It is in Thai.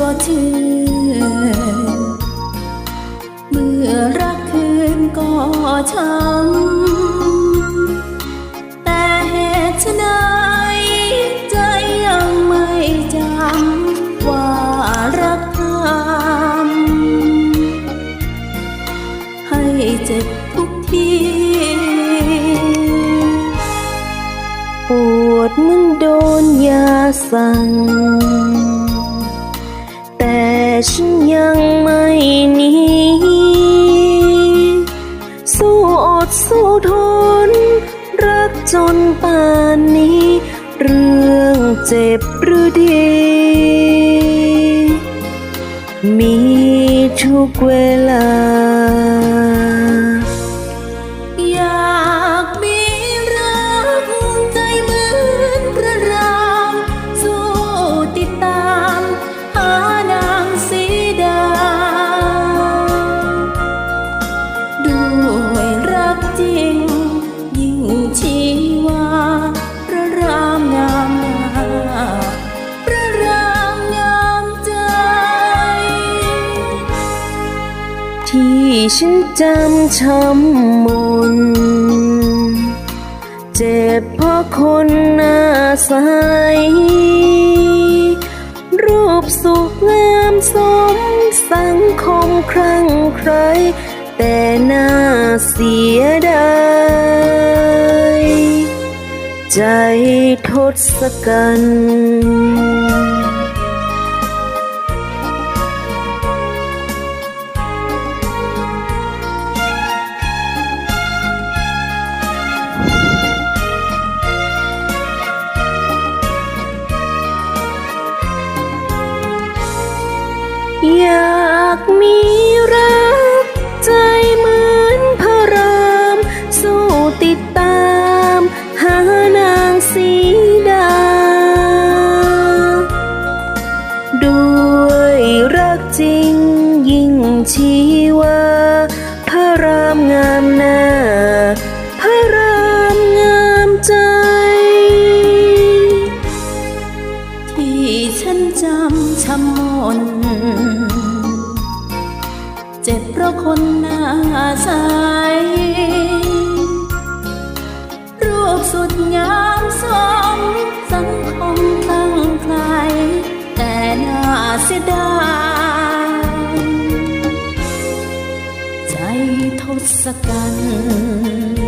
ก็เชื่อ เมื่อรักคืนก็ช้ำแต่เหตุไฉนใจยังไม่จำว่ารักทำให้เจ็บทุกที ปวดมัน สั่ง แต่ฉันยังไม่หนีสู้อดสู้ทน รักจนป่านนี้ เรื่องเจ็บหรือดี มีทุกเวลา ที่ฉันจำช้ำมนเจ็บเพราะคนหน้าใส รูปสุขงามสมสังคมครั้งใคร แต่น่าเสียดายใจทศกัณฐ์ อยากมีรัก ใจเหมือนพระรามสู้ติดตาม หานางสีดา ด้วยรักจริงยิ่งชี เจ็บเพราะคนหน้าใสรูปสุดงามสมสังคมตั้งใคร แต่น่าเสียดายใจทศกัณฐ์